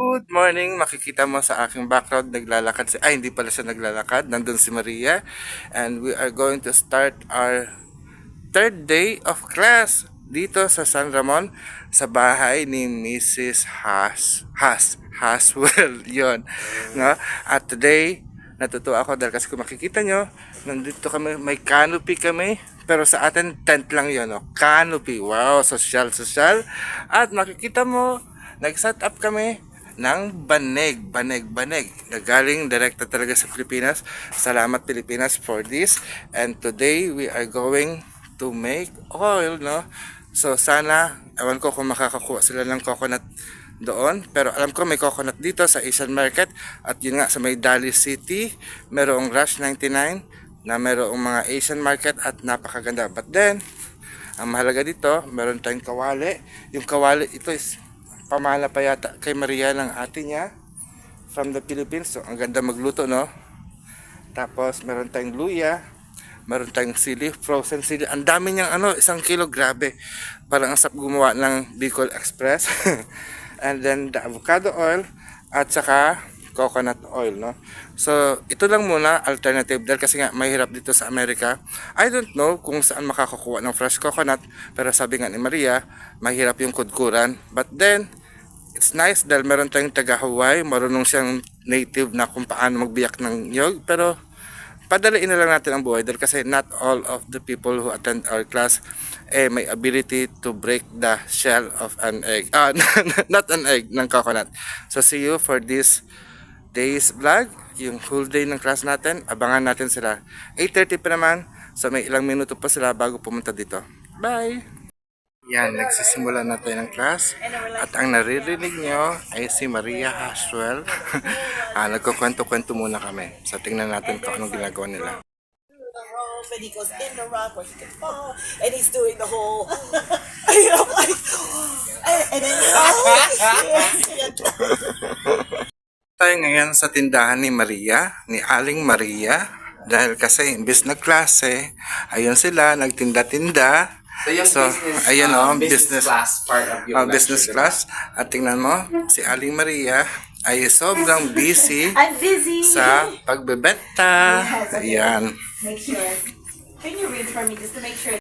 Good morning! Makikita mo sa aking background, naglalakad si... Ay, hindi pala siya naglalakad. Nandun si Maria. And we are going to start our third day of class dito sa San Ramon sa bahay ni Mrs. Has. Has. Haswell. yon No? At today, natutuwa ako dahil kasi kung makikita nyo, nandito kami, may canopy kami. Pero sa atin, tent lang yon no? Canopy. Wow, social, social. At makikita mo, nag-set up kami ng banig, banig, banig. Galing direkta talaga sa Pilipinas. Salamat Pilipinas for this. And today we are going to make oil, no? So sana, ewan ko kung makakakuha sila ng coconut doon. Pero alam ko may coconut dito sa Asian Market. At yun nga sa may Dali City, merong Rush 99 na merong mga Asian Market at napakaganda. But then, ang mahalaga dito, meron tayong kawali. Yung kawali, ito is pamana pa yata kay Maria ng ate niya from the Philippines. So, ang ganda magluto, no? Tapos, meron tayong luya. Meron tayong sili, frozen sili. Ang dami niyang ano, isang kilo, grabe. Parang asap gumawa ng Bicol Express. And then, the avocado oil. At saka, coconut oil, no? So, ito lang muna, alternative. Dahil kasi nga, mahirap dito sa Amerika. I don't know kung saan makakakuha ng fresh coconut. Pero sabi nga ni Maria, mahirap yung kudkuran. But then, it's nice dahil meron tayong taga Hawaii, marunong siyang native na kung paano magbiyak ng nyog, pero padaliin na lang natin ang buhay dahil kasi not all of the people who attend our class eh may ability to break the shell of an egg. Ah, not an egg, ng coconut. So see you for this day's vlog, yung whole day ng class natin. Abangan natin sila. 8.30 pa naman, so may ilang minuto pa sila bago pumunta dito. Bye! Yan, nagsisimula na tayo ng class. At ang naririnig nyo ay si Maria Haswell. ah, nagkukwento-kwento muna kami. So tingnan natin kung anong ginagawa nila. and he goes in the rock where he can fall and he's doing the whole and I'm like and, and then Tayo ngayon sa tindahan ni Maria, ni Aling Maria. Dahil kasi imbis na klase, ayun sila, nagtinda-tinda. So, yung So, business, ayun um, oh, business, business, class part of uh, your business lecture, class. At tingnan mo, si Aling Maria ay sobrang busy I'm busy sa pagbebenta. Yes, okay. Ayan. make sure can you read for me just to make sure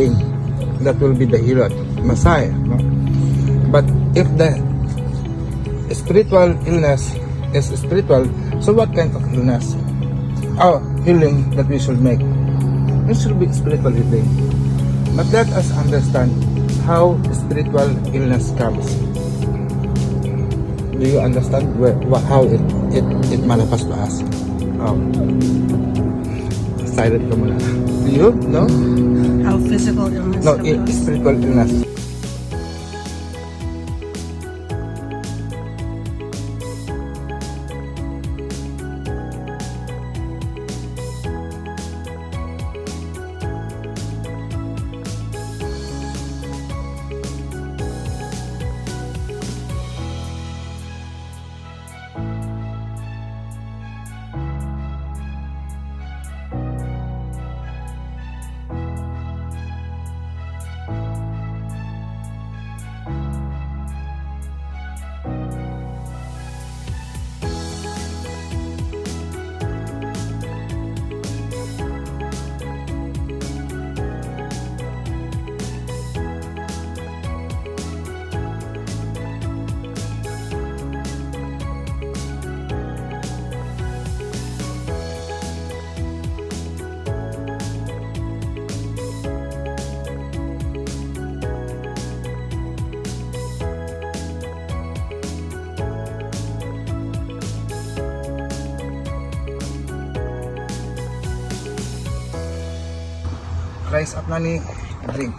thing. That will be the hilot, Messiah. No? But if the spiritual illness is spiritual, so what kind of illness? Oh, healing that we should make. It should be spiritual healing. But let us understand how spiritual illness comes. Do you understand where, how it, it, it manifests to us? Oh. Silent ka muna. Do you? No? How physical illness No, spiritual illness. Rise up na ni drink.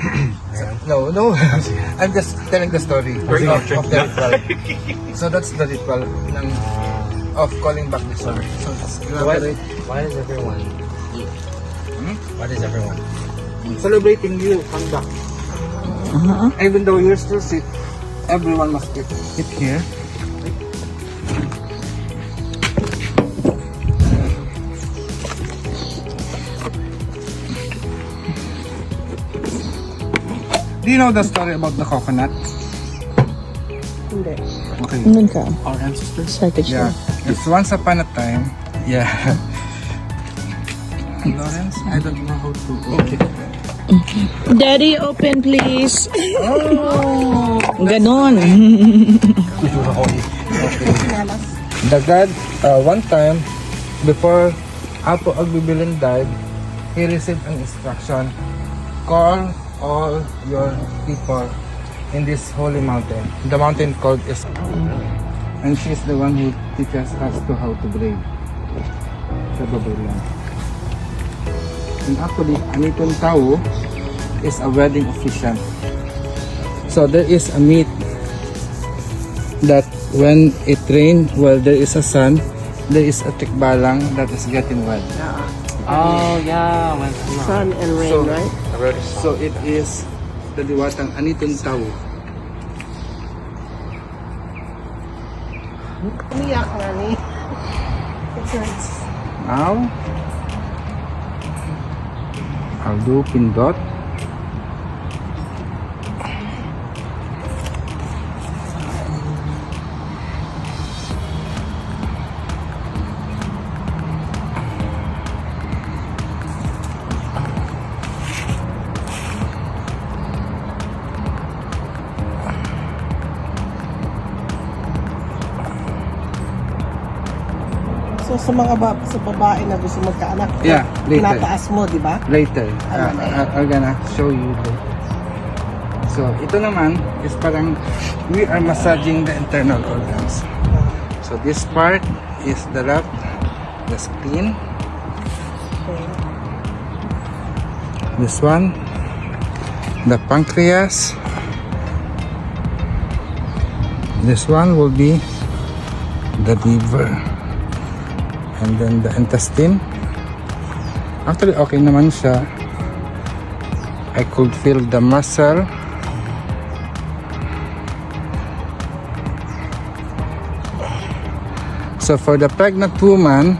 no, no. I'm just telling the story of, of the ritual. so that's the ritual ng, of calling back the soul. So Why, why does everyone? Hmm? Why does everyone? Celebrating you come back. Even though you're still sick, everyone must eat. Eat here. Do you know the story about the coconut? Hindi. Okay. Nun ka. Our ancestors? Excited Yeah. It's once upon a time. Yeah. Lawrence, I don't know how to. Okay. Daddy, open please. Oh. Ganon. The God, uh, one time, before Apo Agbibilin died, he received an instruction, call all your people in this holy mountain. The mountain called is and she's the one who teaches us to how to brave sa Babaylan. And actually, Aniton Tao is a wedding officiant. So there is a myth that when it rain, well, there is a sun, there is a tikbalang that is getting wet. Oh, yeah. When, Sun and rain, So- right? So it is the diwatang Aniton Tao. Umiyak nga ni. It hurts. Now, I'll do pindot. So sa mga ba sa babae na gusto magkaanak, Yeah, later. tinataas mo, di ba? Later, uh, I- I'm gonna show you later. So, ito naman is parang we are massaging the internal organs. So, this part is the left, the spleen. This one, the pancreas. This one will be the liver. And then the intestine. Actually, okay naman siya. I could feel the muscle. So for the pregnant woman,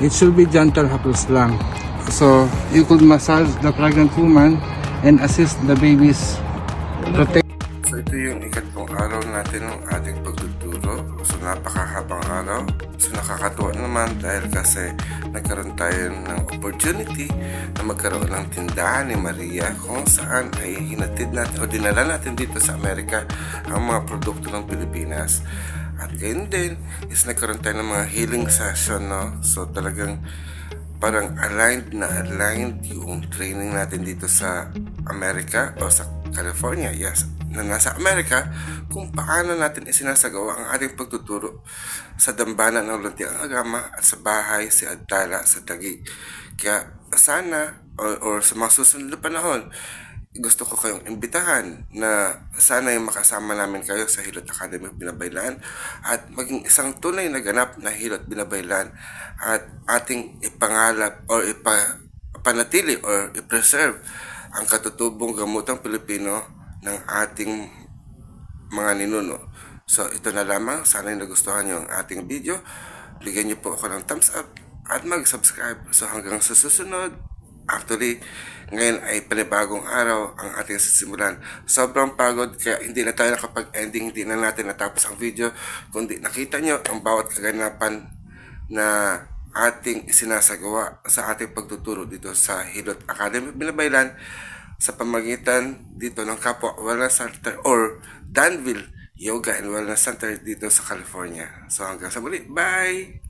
it should be gentle haplos lang. So you could massage the pregnant woman and assist the baby's protection. Tayo ng opportunity na magkaroon ng tindahan ni Maria kung saan ay hinatid natin o dinala natin dito sa Amerika ang mga produkto ng Pilipinas. At gayon din is nagkaroon tayo ng mga healing session, no? So talagang parang aligned na aligned yung training natin dito sa Amerika o sa California, yes, na nasa Amerika, kung paano natin isinasagawa ang ating pagtuturo sa dambana ng Luntiang Agama at sa bahay si Adala sa Taguig. Kaya sana, or, or sa mga susunod na panahon, gusto ko kayong imbitahan na sana yung makasama namin kayo sa Hilot Academy of Binabaylan at maging isang tunay na ganap na Hilot Binabaylan at ating ipangalap or ipanatili or i-preserve ang katutubong gamutang Pilipino ng ating mga ninuno. So ito na lamang, sana nagustuhan nyo ang ating video. Bigyan niyo po ako ng thumbs up at mag-subscribe. So hanggang sa susunod, Actually, ngayon ay panibagong araw ang ating sisimulan. Sobrang pagod kaya hindi na tayo nakapag-ending, hindi na natin natapos ang video. Kundi nakita nyo ang bawat kaganapan na ating isinasagawa sa ating pagtuturo dito sa Hilot Academy Binabaylan sa pamagitan dito ng Kapwa Wellness Center or Danville Yoga and Wellness Center dito sa California. So hanggang sa muli, bye!